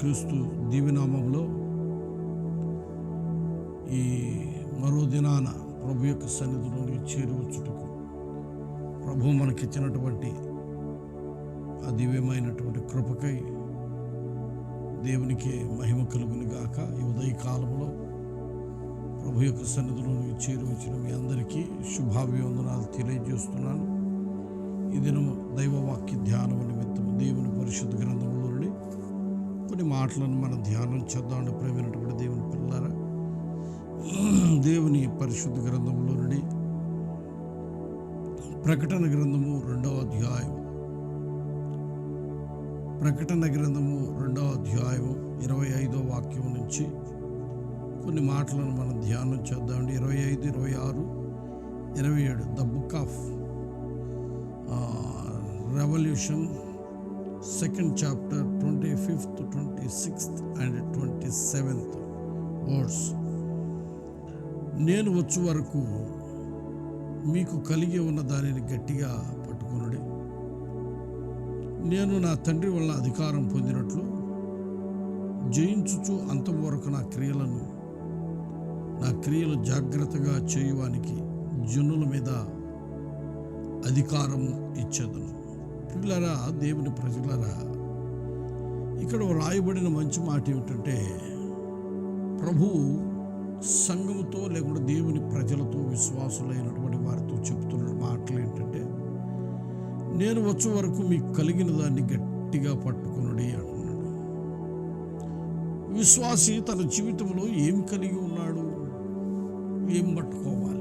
క్రీస్తు దీవినామంలో ఈ మరో దినాన ప్రభు యొక్క సన్నిధిలోని చేరువచ్చుటకు ప్రభు మనకిచ్చినటువంటి ఆ దివ్యమైనటువంటి కృపకై దేవునికి మహిమ కలుగుని గాక. ఈ ఉదయ కాలంలో ప్రభు యొక్క సన్నిధిలోని చేరువచ్చిన మీ అందరికీ శుభాభివందనాలు తెలియజేస్తున్నాను. ఈ దినము దైవవాక్య ధ్యానం నిమిత్తం దేవుని పరిశుద్ధ గ్రంథంలో కొన్ని మాటలను మనం ధ్యానం చేద్దాం ప్రేమైనటువంటి దేవుని పిల్లారా దేవుని పరిశుద్ధ గ్రంథంలో నుండి ప్రకటన గ్రంథము రెండవ అధ్యాయం ప్రకటన గ్రంథము రెండవ అధ్యాయం ఇరవై ఐదో వాక్యం నుంచి కొన్ని మాటలను మనం ధ్యానం చేద్దామండి ఇరవై ఐదు ఇరవై ఆరు ఇరవై ఏడు. The book of revolution second chapter twenty fifth twenty sixth and twenty seventh words నేను వచ్చే వరకు మీకు కలిగి ఉన్న దానిని గట్టిగా పట్టుకునుడి. నేను నా తండ్రి వల్ల అధికారం పొందినట్లు జయించుచు అంతవరకు నా క్రియలను నా క్రియలు జాగ్రత్తగా చేయువానికి జనుల మీద అధికారం ఇచ్చేదను. పిల్లరా దేవుని ప్రజలరా? ఇక్కడ రాయబడిన మంచి మాట ఏమిటంటే ప్రభువు సంఘముతో లేకుండా దేవుని ప్రజలతో విశ్వాసులైనటువంటి వారితో చెప్తున్న మాటలు ఏంటంటే నేను వచ్చే వరకు మీకు కలిగిన దాన్ని గట్టిగా పట్టుకునడి అంటున్నాడు. విశ్వాసి తన జీవితంలో ఏం కలిగి ఉన్నాడు? ఏం పట్టుకోవాలి?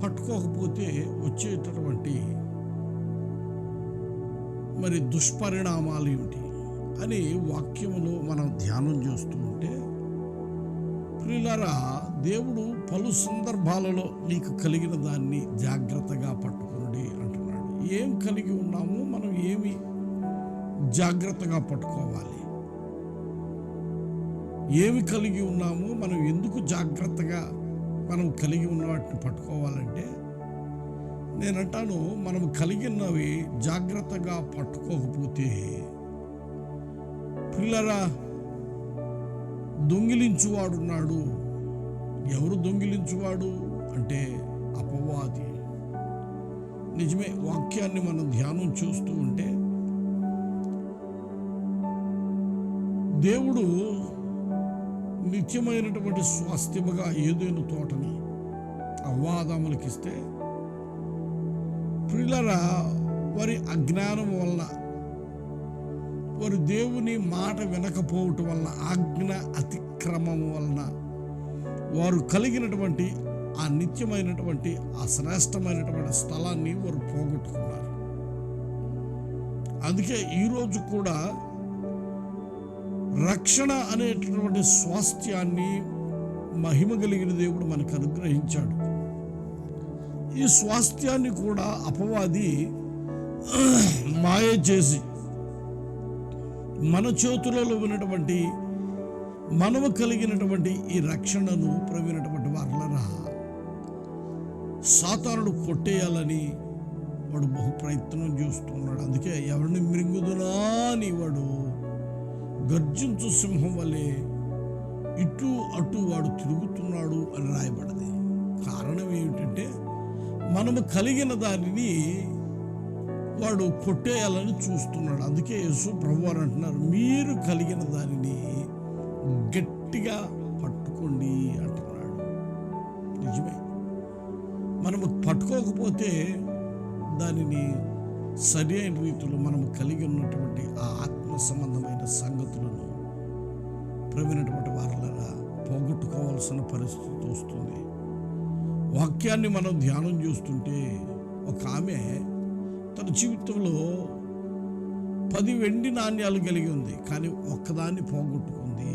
పట్టుకోకపోతే వచ్చేటటువంటి మరి దుష్పరిణామాలు ఏమిటి అని వాక్యములో మనం ధ్యానం చేస్తూ ఉంటే ప్రిలరా దేవుడు పలు సందర్భాలలో నీకు కలిగిన దాన్ని జాగ్రత్తగా పట్టుకుని అంటున్నాడు. ఏం కలిగి ఉన్నాము మనం ఏమి జాగ్రత్తగా పట్టుకోవాలి? ఏమి కలిగి ఉన్నాము మనం ఎందుకు జాగ్రత్తగా మనం కలిగి ఉన్న వాటిని పట్టుకోవాలంటే నేనంటాను మనం కలిగినవి జాగ్రత్తగా పట్టుకోకపోతే పిల్లరా దొంగిలించువాడున్నాడు. ఎవరు దొంగిలించువాడు అంటే అపవాది. నిజమే వాక్యాన్ని మనం ధ్యానం చూస్తూ ఉంటే దేవుడు నిత్యమైనటువంటి స్వాస్థ్యముగా ఏదైనా తోటని అవ్వాదములకిస్తే పిల్లరా వారి అజ్ఞానం వలన వారు దేవుని మాట వినకపోవటం వలన ఆజ్ఞ అతిక్రమం వలన వారు కలిగినటువంటి ఆ నిత్యమైనటువంటి ఆ శ్రేష్టమైనటువంటి స్థలాన్ని వారు పోగొట్టుకున్నారు. అందుకే ఈరోజు కూడా రక్షణ అనేటటువంటి స్వాస్థ్యాన్ని మహిమ కలిగిన దేవుడు మనకు అనుగ్రహించాడు. ఈ స్వాస్థ్యాన్ని కూడా అపవాది మాయ చేసి మన చేతులలో ఉన్నటువంటి మనము కలిగినటువంటి ఈ రక్షణను ప్రవీణటువంటి వారులరా. సాతానుడు కొట్టేయాలని వాడు బహు ప్రయత్నం చేస్తున్నాడు అందుకే ఎవరిని మృంగుదునా అని వాడు గర్జించు సింహం వలె ఇటు అటు వాడు తిరుగుతున్నాడు అని రాయబడింది. కారణం ఏమిటంటే మనము కలిగిన దానిని వాడు కొట్టేయాలని చూస్తున్నాడు. అందుకే యేసు ప్రభు అని అంటున్నారు మీరు కలిగిన దానిని గట్టిగా పట్టుకోండి అంటున్నాడు. నిజమే. మనము పట్టుకోకపోతే దానిని సరి అయిన రీతిలో మనము కలిగి ఉన్నటువంటి ఆ ఆత్మ సంబంధమైన సంగతులను ప్రవీణటువంటి వారిలారా పోగొట్టుకోవాల్సిన పరిస్థితి వస్తుంది. వాక్యాన్ని మనం ధ్యానం చేస్తుంటే ఒక ఆమె తన జీవితంలో పది వెండి నాణ్యాలు కలిగి ఉంది కానీ ఒక్కదాన్ని పోగొట్టుకుంది.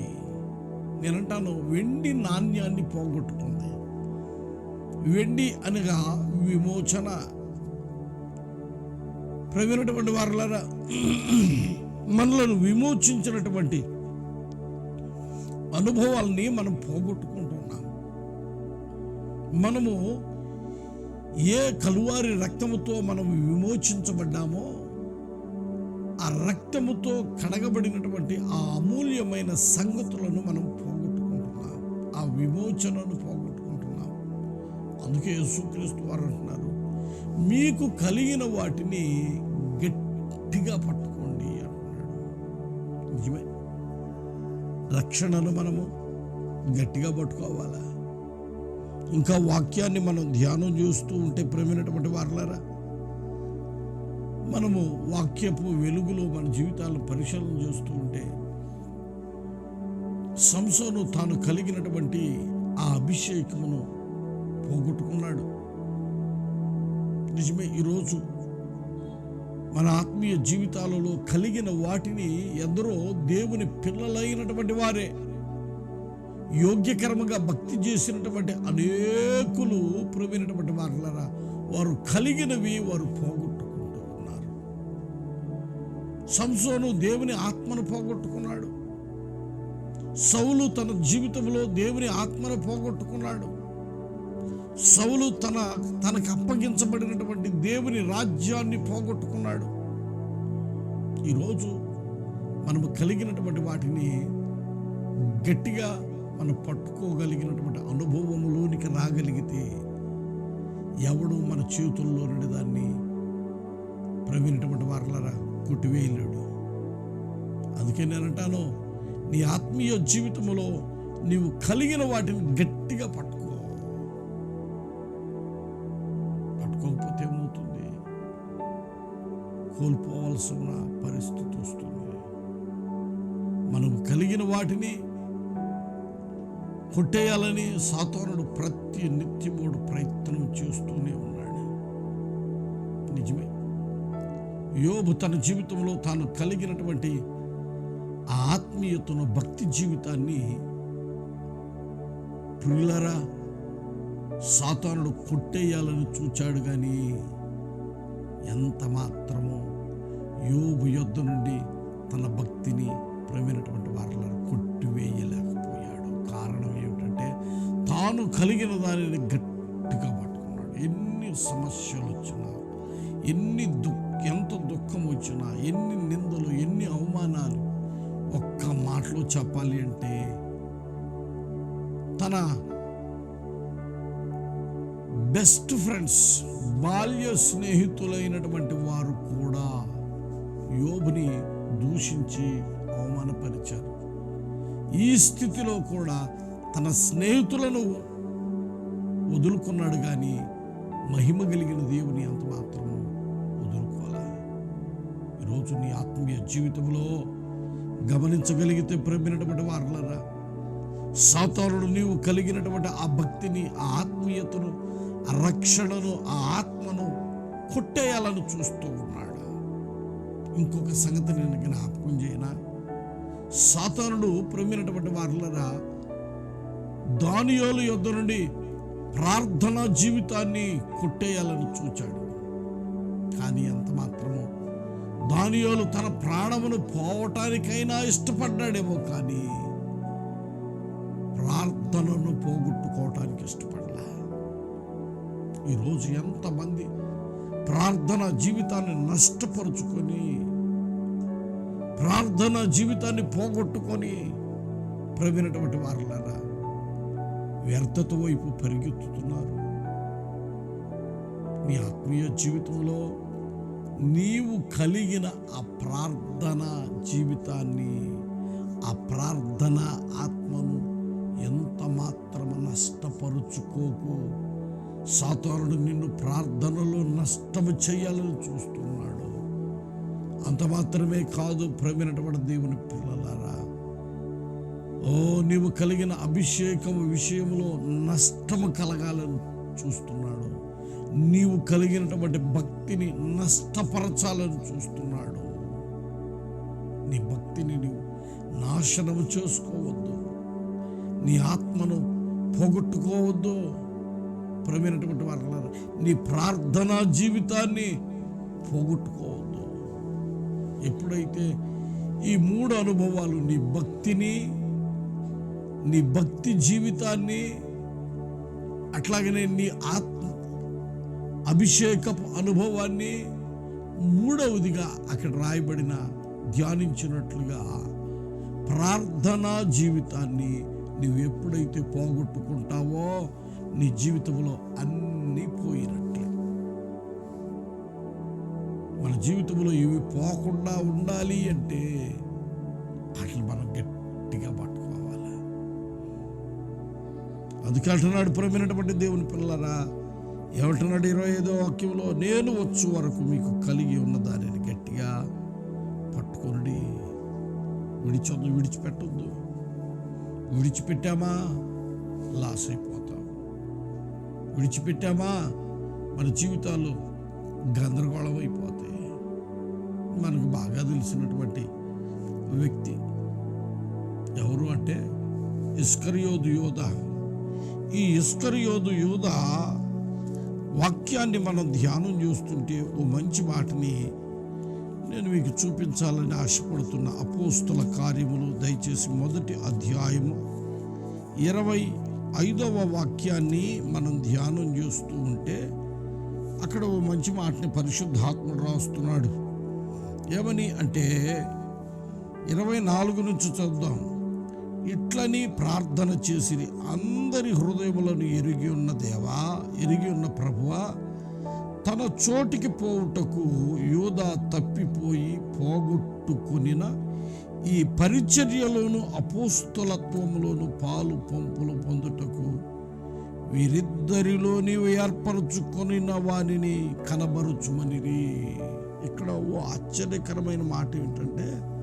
నేనంటాను వెండి నాణ్యాన్ని పోగొట్టుకుంది. వెండి అనగా విమోచన. ప్రవీణటువంటి వారులారా మనలను విమోచించినటువంటి అనుభవాల్ని మనం పోగొట్టుకుంటాం. మనము ఏ కలువారి రక్తముతో మనం విమోచించబడ్డామో ఆ రక్తముతో కడగబడినటువంటి ఆ అమూల్యమైన సంగతులను మనం పోగొట్టుకుంటున్నాం. ఆ విమోచనను పోగొట్టుకుంటున్నాం. అందుకే యేసుక్రీస్తు వారు అంటున్నారు మీకు కలిగిన వాటిని గట్టిగా పట్టుకోండి అంటున్నాడు. నిజమే. రక్షణను మనము గట్టిగా పట్టుకోవాలా? ఇంకా వాక్యాన్ని మనం ధ్యానం చేస్తూ ఉంటే ప్రేమైనటువంటి వారులారా మనము వాక్యపు వెలుగులో మన జీవితాలను పరిశీలన చేస్తూ ఉంటే సంసోను తాను కలిగినటువంటి ఆ అభిషేకమును పోగొట్టుకున్నాడు. నిజమే ఈరోజు మన ఆత్మీయ జీవితాలలో కలిగిన వాటిని ఎందరో దేవుని పిల్లలైనటువంటి వారే యోగ్యకరముగా భక్తి చేసినటువంటి అనేకులు ప్రవీణటువంటి వారులరా వారు కలిగినవి వారు పోగొట్టుకుంటూ ఉన్నారు. సంసోను దేవుని ఆత్మను పోగొట్టుకున్నాడు. సౌలు తన జీవితంలో దేవుని ఆత్మను పోగొట్టుకున్నాడు. సౌలు తన తనకు అప్పగించబడినటువంటి దేవుని రాజ్యాన్ని పోగొట్టుకున్నాడు. ఈరోజు మనము కలిగినటువంటి వాటిని గట్టిగా మనం పట్టుకోగలిగినటువంటి అనుభవములోనికి రాగలిగితే ఎవడు మన చేతుల్లో నుండి దాన్ని ప్రవీణటువంటి వారలరా? కొట్టివేయలేడు. అందుకే నేనంటాను నీ ఆత్మీయ జీవితంలో నీవు కలిగిన వాటిని గట్టిగా పట్టుకో. పట్టుకోకపోతే ఏమవుతుంది? కోల్పోవలసిన పరిస్థితి వస్తుంది. మనం కలిగిన వాటిని కొట్టేయాలని సాతానుడు ప్రతి నిత్యముడు ప్రయత్నం చేస్తూనే ఉన్నాడు. నిజమే. యోబు తన జీవితంలో తాను కలిగినటువంటి ఆత్మీయతను భక్తి జీవితాన్ని ప్రియులరా సాతానుడు కొట్టేయాలని చూచాడు కానీ ఎంత మాత్రమో యోబు యుద్ధ నుండి తన భక్తిని ప్రవీణటువంటి వారిలో కొట్టివేయలేకపోయాడు. కారణం తాను కలిగిన దానిని గట్టిగా పట్టుకున్నాడు. ఎన్ని సమస్యలు వచ్చినా ఎన్ని దుఃఖ ఎంత దుఃఖం వచ్చినా ఎన్ని నిందలు ఎన్ని అవమానాలు ఒక్క మాటలో చెప్పాలి అంటే తన బెస్ట్ ఫ్రెండ్స్ బాల్య స్నేహితులైనటువంటి వారు కూడా యోబుని దూషించి అవమానపరిచారు. ఈ స్థితిలో కూడా తన స్నేహితులను వదులుకున్నాడు కానీ మహిమ కలిగిన దేవుని అంత మాత్రము వదులుకోవాలా ఈరోజు నీ ఆత్మీయ జీవితంలో గమనించగలిగితే ప్రేమినటువంటి వారులరా సాతానుడు నీవు కలిగినటువంటి ఆ భక్తిని ఆ ఆత్మీయతను ఆ రక్షణను ఆ ఆత్మను కొట్టేయాలని చూస్తూ ఉన్నాడు. ఇంకొక సంగతి నేను జ్ఞాపకం చేయనా? సాతానుడు ప్రమినటువంటి వారులరా దానియోలు యుద్ధ నుండి ప్రార్థనా జీవితాన్ని కొట్టేయాలని చూచాడు. కానీ ఎంత మాత్రమో దానియోలు తన ప్రాణమును పోవటానికైనా ఇష్టపడ్డాడేమో కానీ ప్రార్థనను పోగొట్టుకోవటానికి ఇష్టపడలే. ఈరోజు ఎంతమంది ప్రార్థన జీవితాన్ని నష్టపరుచుకొని ప్రార్థన జీవితాన్ని పోగొట్టుకొని ప్రవీణటువంటి వారులారా వ్యర్థత వైపు పరిగెత్తుతున్నారు. నీ ఆత్మీయ జీవితంలో నీవు కలిగిన ఆ ప్రార్థన జీవితాన్ని ఆ ప్రార్థన ఆత్మను ఎంత మాత్రము నష్టపరుచుకోకు. సాతానుడు నిన్ను ప్రార్థనలో నష్టము చేయాలని చూస్తున్నాడు. అంత మాత్రమే కాదు ప్రవీణటువంటి దేవుని పిల్లలారా ఓ నీవు కలిగిన అభిషేకం విషయంలో నష్టము కలగాలని చూస్తున్నాడు. నీవు కలిగినటువంటి భక్తిని నష్టపరచాలని చూస్తున్నాడు. నీ భక్తిని నీవు నాశనము చేసుకోవద్దు. నీ ఆత్మను పోగొట్టుకోవద్దు. ప్రమైనటువంటి వారు నీ ప్రార్థనా జీవితాన్ని పోగొట్టుకోవద్దు. ఎప్పుడైతే ఈ మూడు అనుభవాలు నీ భక్తిని నీ భక్తి జీవితాన్ని అట్లాగనే నీ ఆత్మ అభిషేకపు అనుభవాన్ని మూడవదిగా అక్కడ రాయబడిన ధ్యానించినట్లుగా ప్రార్థనా జీవితాన్ని నువ్వు ఎప్పుడైతే పోగొట్టుకుంటావో నీ జీవితంలో అన్నీ పోయినట్లే. మన జీవితంలో ఇవి పోకుండా ఉండాలి అంటే అట్లా మనం గట్టిగా పట్టాలి అందుకే అంటున్నాడు ప్రమైనటువంటి దేవుని పిల్లరా. ఏమంటున్నాడు ఇరవై ఐదో వాక్యంలో నేను వచ్చు వరకు మీకు కలిగి ఉన్న దానిని గట్టిగా పట్టుకొనడి. విడిచొద్దు విడిచిపెట్టొద్దు. విడిచిపెట్టామా? లాస్ అయిపోతాం. విడిచిపెట్టామా? మన జీవితాలు గందరగోళం అయిపోతాయి. మనకు బాగా తెలిసినటువంటి వ్యక్తి ఎవరు అంటే ఇస్కరియోదు యోధ. ఈ ఇస్కరియోదు యూద వాక్యాన్ని మనం ధ్యానం చేస్తుంటే ఓ మంచి మాటని నేను మీకు చూపించాలని ఆశపడుతున్న అపోస్తుల కార్యములు దయచేసి మొదటి అధ్యాయము ఇరవై ఐదవ వాక్యాన్ని మనం ధ్యానం చేస్తూ ఉంటే అక్కడ ఓ మంచి మాటని పరిశుద్ధాత్ముడు రాస్తున్నాడు. ఏమని అంటే ఇరవై నాలుగు నుంచి చూద్దాం ఇట్లని ప్రార్థన చేసిరి. అందరి హృదయములను ఎరిగి ఉన్న దేవా ఎరిగి ఉన్న ప్రభువా తన చోటికి పోవుటకు యూదా తప్పిపోయి పోగొట్టుకునిన ఈ పరిచర్యలోను అపోస్తులత్వములోను పాలు పంపులు పొందుటకు వీరిద్దరిలో నీవు ఏర్పరచుకొనిన వానిని కనబరుచుమనిరి. ఇక్కడ ఓ ఆశ్చర్యకరమైన మాట ఏంటంటే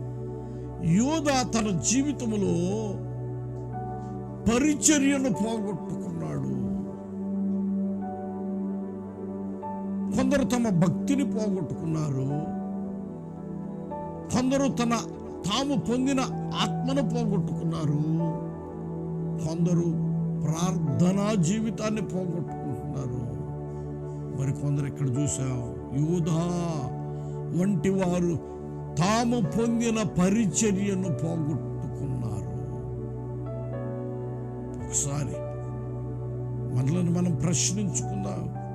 యోధా తన జీవితంలో పరిచర్యను పోగొట్టుకున్నాడు. కొందరు తమ భక్తిని పోగొట్టుకున్నారు. కొందరు తన తాము పొందిన ఆత్మను పోగొట్టుకున్నారు. కొందరు ప్రార్థనా జీవితాన్ని పోగొట్టుకుంటున్నారు. మరి కొందరు ఇక్కడ చూసాం? యోధా వంటి వారు తాము పొందిన పరిచర్యను పోగొట్టుకున్నారు. ఒకసారి మనల్ని మనం ప్రశ్నించుకుందాం.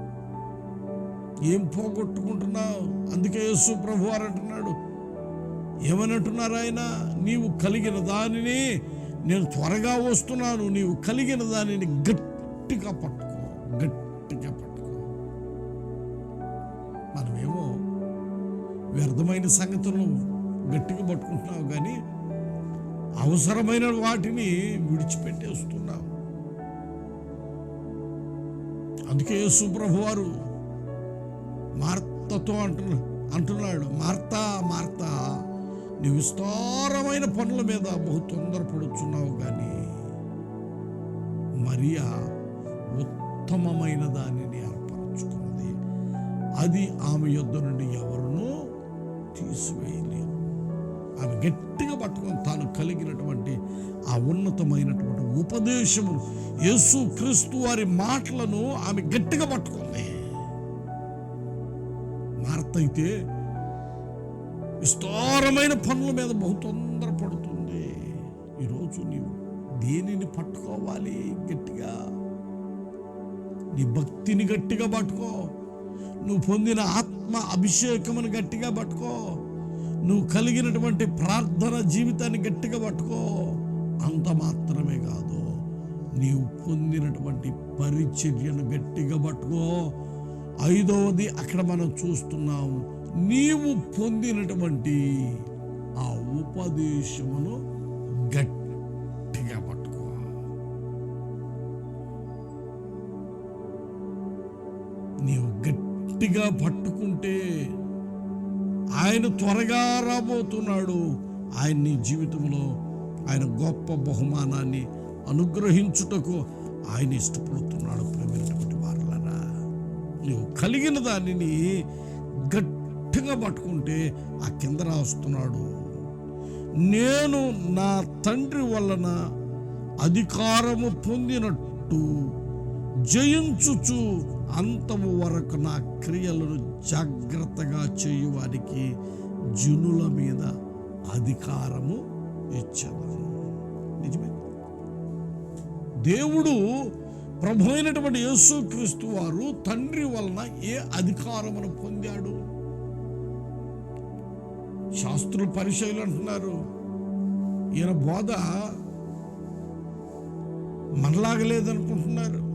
ఏం పోగొట్టుకుంటున్నావు? అందుకే యేసు ప్రభు వారు అంటున్నాడు ఏమనంటున్నారు ఆయన? నీవు కలిగిన దానిని నేను త్వరగా వస్తున్నాను. నీవు కలిగిన దానిని గట్టిగా పట్టుకో గట్టిగా పట్టుకో. వ్యర్థమైన సంగతులను గట్టిగా పట్టుకుంటున్నావు కానీ అవసరమైన వాటిని విడిచిపెట్టేస్తున్నావు. అందుకే యేసు వారు మార్తతో అంటున్నా అంటున్నాడు మార్తా మార్తా నీ విస్తారమైన పనుల మీద బహు తొందరపడుచున్నావు కానీ మరియా ఉత్తమమైన దానిని ఏర్పరచుకున్నది. అది ఆమె యొద్ద నుండి ఎవరునూ తీసివేయలేరు ఆమె గట్టిగా పట్టుకొని తాను కలిగినటువంటి ఆ ఉన్నతమైనటువంటి ఉపదేశము యేసు క్రీస్తు వారి మాటలను ఆమె గట్టిగా పట్టుకుంది. మార్త అయితే విస్తారమైన పనుల మీద బహు తొందరపడుతుంది. ఈరోజు నీవు దేనిని పట్టుకోవాలి గట్టిగా? నీ భక్తిని గట్టిగా పట్టుకో. నువ్వు పొందిన ఆత్మ అభిషేకమును గట్టిగా పట్టుకో. నువ్వు కలిగినటువంటి ప్రార్థన జీవితాన్ని గట్టిగా పట్టుకో. అంత మాత్రమే కాదు. నీవు పొందినటువంటి పరిచర్యను గట్టిగా పట్టుకో. ఐదవది అక్కడ మనం చూస్తున్నాము నీవు పొందినటువంటి ఆ ఉపదేశమును గట్టి గట్టిగా పట్టుకుంటే ఆయన త్వరగా రాబోతున్నాడు. ఆయన నీ జీవితంలో ఆయన గొప్ప బహుమానాన్ని అనుగ్రహించుటకు ఆయన ఇష్టపడుతున్నాడు ప్రేమైనటువంటి వారలరా. నువ్వు కలిగిన దానిని గట్టిగా పట్టుకుంటే ఆ కింద రాస్తున్నాడు. నేను నా తండ్రి వలన అధికారము పొందినట్టు జయించుచు అంతము వరకు నా క్రియలను జాగ్రత్తగా చేయువానికి జనుల మీద అధికారము ఇచ్చాను నిజమే. దేవుడు ప్రభు అయినటువంటి యేసుక్రీస్తు వారు తండ్రి వలన ఏ అధికారమును పొందాడు? శాస్త్రులు పరిచయలు అంటున్నారు ఈయన బోధ మనలాగలేదనుకుంటున్నారు.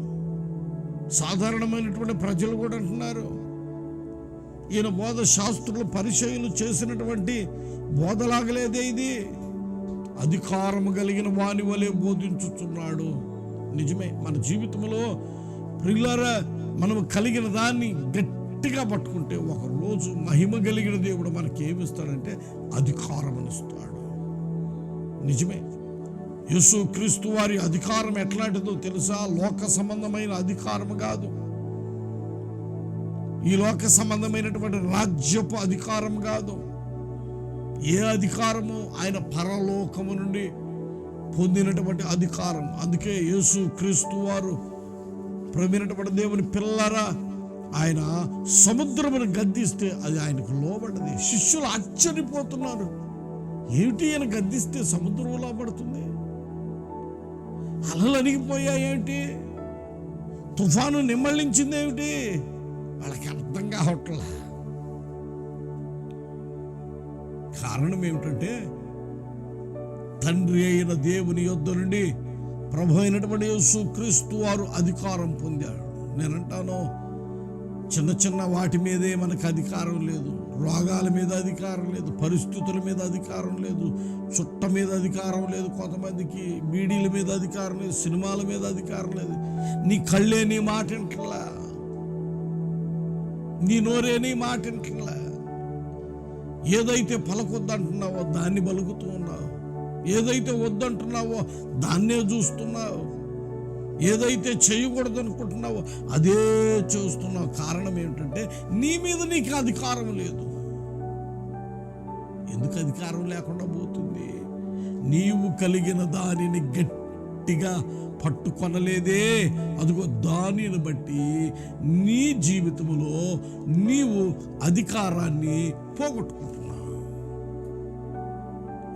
సాధారణమైనటువంటి ప్రజలు కూడా అంటున్నారు. ఈయన బోధ శాస్త్రులు పరిచయలు చేసినటువంటి బోధలాగలేదే ఇది. అధికారము కలిగిన వాని వలె బోధించుచున్నాడు. నిజమే మన జీవితంలో ప్రిల్లర మనం కలిగిన దాన్ని గట్టిగా పట్టుకుంటే ఒకరోజు మహిమ కలిగిన దేవుడు మనకి ఏమిస్తాడంటే అధికారం ఇస్తాడు నిజమే. యేసు క్రీస్తు వారి అధికారం ఎట్లాంటిదో తెలుసా? లోక సంబంధమైన అధికారం కాదు. ఈ లోక సంబంధమైనటువంటి రాజ్యపు అధికారం కాదు. ఏ అధికారము? ఆయన పరలోకము నుండి పొందినటువంటి అధికారం. అందుకే యేసు క్రీస్తు వారు ప్రమినటువంటి దేవుని పిల్లరా ఆయన సముద్రమును గద్దిస్తే అది ఆయనకు లోబడ్డది శిష్యులు ఆశ్చర్యపోతున్నారు. ఏమిటి ఆయన గద్దిస్తే సముద్రం లోబడుతుంది? అలలు అణిగిపోయాయేమిటి తుఫాను నిమ్మళ్ళించిందేమిటి వాళ్ళకి అర్థం కావట్లా. కారణం ఏమిటంటే తండ్రి అయిన దేవుని యొద్ద నుండి ప్రభు అయినటువంటి యేసు క్రీస్తు వారు అధికారం పొందాడు. నేనంటాను చిన్న చిన్న వాటి మీదే మనకు అధికారం లేదు. రోగాల మీద అధికారం లేదు పరిస్థితుల మీద అధికారం లేదు చుట్ట మీద అధికారం లేదు కొంతమందికి బీడీల మీద అధికారం లేదు సినిమాల మీద అధికారం లేదు. నీ కళ్ళే నీ మాట నీ నోరే నీ మాట వింటలా? ఏదైతే పలకొద్దంటున్నావో దాన్ని పలుకుతూ ఉన్నావు. ఏదైతే వద్దంటున్నావో దాన్నే చూస్తున్నావు. ఏదైతే చేయకూడదు అనుకుంటున్నావో అదే చేస్తున్నావు. కారణం ఏమిటంటే నీ మీద నీకు అధికారం లేదు. ఎందుకు అధికారం లేకుండా పోతుంది? నీవు కలిగిన దానిని గట్టిగా పట్టుకొనలేదే. అదిగో దానిని బట్టి నీ జీవితంలో నీవు అధికారాన్ని పోగొట్టుకుంటున్నావు.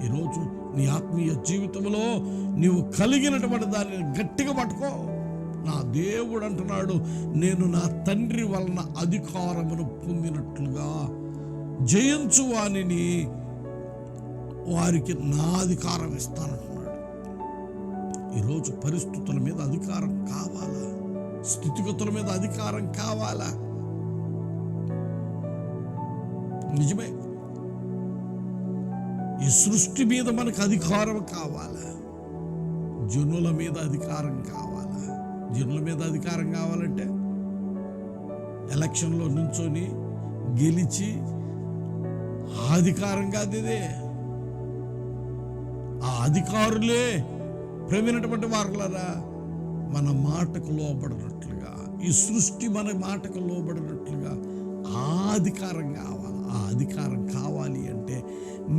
ఈరోజు నీ ఆత్మీయ జీవితంలో నీవు కలిగినటువంటి దానిని గట్టిగా పట్టుకో. నా దేవుడు అంటున్నాడు నేను నా తండ్రి వలన అధికారమును పొందినట్లుగా జయించు వానిని వారికి నా అధికారం ఇస్తానంటున్నాడు. ఈరోజు పరిస్థితుల మీద అధికారం కావాలా? స్థితిగతుల మీద అధికారం కావాలా? నిజమే. ఈ సృష్టి మీద మనకు అధికారం కావాలా? జనుల మీద అధికారం కావాలా? జనుల మీద అధికారం కావాలంటే ఎలక్షన్లో నుంచొని గెలిచి అధికారం కాదు ఇదే ఆ అధికారులే ప్రవీణటువంటి వారులరా మన మాటకు లోబడినట్లుగా ఈ సృష్టి మన మాటకు లోబడినట్లుగా ఆ అధికారం కావాలి ఆ అధికారం కావాలి అంటే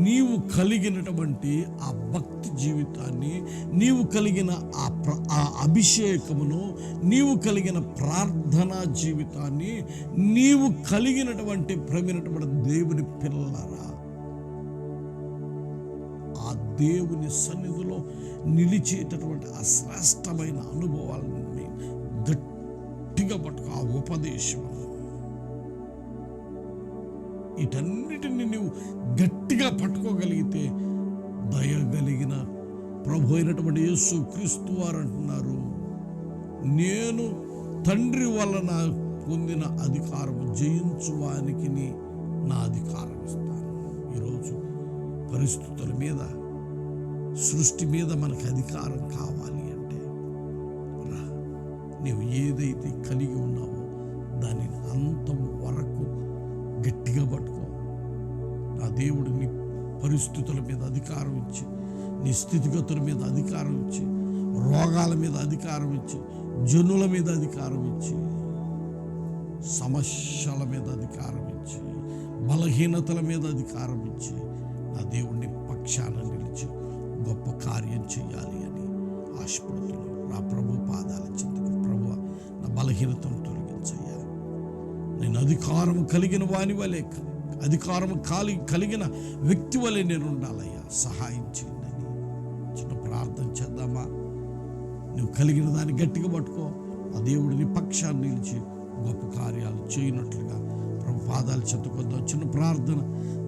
నీవు కలిగినటువంటి ఆ భక్తి జీవితాన్ని నీవు కలిగిన ఆ ప్ర ఆ అభిషేకమును నీవు కలిగిన ప్రార్థనా జీవితాన్ని నీవు కలిగినటువంటి ప్రవీణటువంటి దేవుని పిల్లరా దేవుని సన్నిధిలో నిలిచేటటువంటి అశ్రేష్టమైన అనుభవాలని గట్టిగా పట్టుకు. ఆ ఉపదేశం వీటన్నిటిని నువ్వు గట్టిగా పట్టుకోగలిగితే దయగలిగిన ప్రభు అయినటువంటి యేసు క్రీస్తు వారు అంటున్నారు నేను తండ్రి వలన పొందిన అధికారం జయించువానికి నా అధికారం ఇస్తాను. ఈరోజు పరిస్థితుల మీద సృష్టి మీద మనకు అధికారం కావాలి అంటే రా నీవు ఏదైతే కలిగి ఉన్నావో దానిని అంతం వరకు గట్టిగా పట్టుకో. నా దేవుడు నీ పరిస్థితుల మీద అధికారం ఇచ్చి నీ స్థితిగతుల మీద అధికారం ఇచ్చి రోగాల మీద అధికారం ఇచ్చి జనుల మీద అధికారం ఇచ్చి సమస్యల మీద అధికారం ఇచ్చి బలహీనతల మీద అధికారం ఇచ్చి నా దేవుడిని పక్షాన నిలిచి గొప్ప కార్యం చేయాలి అని ఆశపడుతున్నాను నా ప్రభు పాదాల చెందుకు ప్రభు నా బలహీనతను తొలగించయ్యా. నేను అధికారం కలిగిన వాని వలె అధికారం కాలి కలిగిన వ్యక్తి వలె నేను ఉండాలయ్యా. సహాయం చేయండి అని చిన్న ప్రార్థన చేద్దామా? నువ్వు కలిగిన దాన్ని గట్టిగా పట్టుకో. ఆ దేవుడిని పక్షాన్ని నిలిచి గొప్ప కార్యాలు చేయనట్లుగా ప్రభు పాదాలు చెత్తుకొద్దాం చిన్న ప్రార్థన.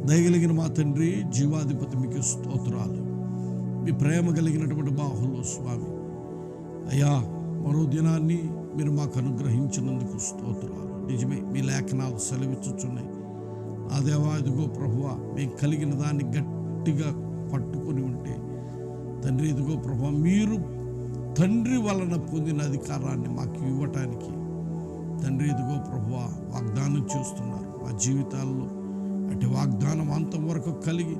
దయగలిగిన మా తండ్రి జీవాధిపతి మీకు స్తోత్రాలు. మీ ప్రేమ కలిగినటువంటి బాహుల్లో స్వామి. అయ్యా మరో దినాన్ని మీరు మాకు అనుగ్రహించినందుకు స్తోత్రాలు. నిజమే మీ లేఖనాలు సెలవిచ్చుచున్నాయి. నా దేవా ఇదిగో ప్రభువ మేము కలిగిన దాన్ని గట్టిగా పట్టుకొని ఉంటే తండ్రి ఇదిగో ప్రభు మీరు తండ్రి వలన పొందిన అధికారాన్ని మాకు ఇవ్వటానికి తండ్రి ఇదిగో ప్రభువ వాగ్దానం చేస్తున్నారు. మా జీవితాల్లో అటు వాగ్దానం అంతం వరకు కలిగి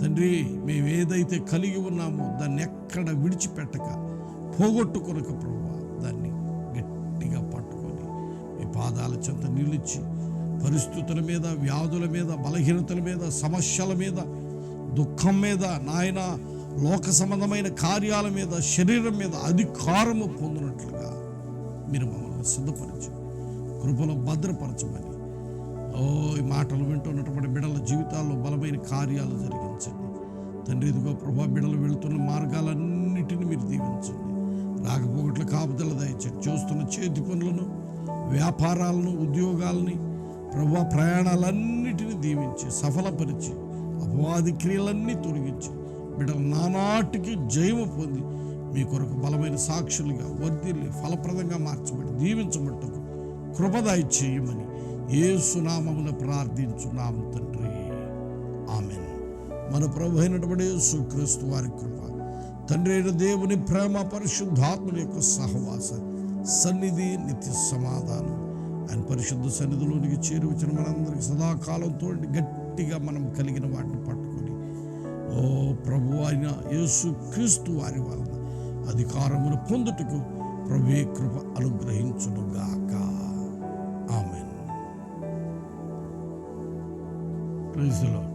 తండ్రి మేము ఏదైతే కలిగి ఉన్నామో దాన్ని ఎక్కడ విడిచిపెట్టక పోగొట్టుకొనక ప్రభు దాన్ని గట్టిగా పట్టుకొని మీ పాదాల చెంత నిలిచి పరిస్థితుల మీద వ్యాధుల మీద బలహీనతల మీద సమస్యల మీద దుఃఖం మీద నాయన లోక సంబంధమైన కార్యాల మీద శరీరం మీద అధికారము పొందినట్లుగా మీరు మమ్మల్ని సిద్ధపరచు కృపలో భద్రపరచమని ఓ ఈ మాటలు వింటున్నటువంటి బిడల జీవితాల్లో బలమైన కార్యాలు జరిగించండి. తండ్రి ఇదిగో ప్రభా బిడలు వెళుతున్న మార్గాలన్నిటిని మీరు దీవించండి. రాకపోకట్ల కాపుదల దయచండి చూస్తున్న చేతి పనులను వ్యాపారాలను ఉద్యోగాలని ప్రభా ప్రయాణాలన్నిటిని దీవించి సఫలపరిచి అపవాది క్రియలన్నీ తొలగించి బిడ్డలు నానాటికి జయము పొంది మీ కొరకు బలమైన సాక్షులుగా వర్ధిల్లి ఫలప్రదంగా మార్చబడి దీవించబట్టకు కృపదాయి చేయమని ఏసునామమున ప్రార్థించున్నాము తండ్రి. ఆమె మన ప్రభు అయినటువంటి యేసుక్రీస్తు వారి కృప తండ్రి అయిన దేవుని ప్రేమ పరిశుద్ధాత్మల యొక్క సహవాస సన్నిధి నిత్య సమాధానం. ఆయన పరిశుద్ధ సన్నిధిలోనికి చేరి వచ్చిన మనందరికి సదాకాలంతో గట్టిగా మనం కలిగిన వాటిని పట్టుకొని ఓ ప్రభు అయిన యేసు క్రీస్తు వారి వలన అధికారమును పొందుటకు ప్రభు కృప అనుగ్రహించునుగాక. Praise the lord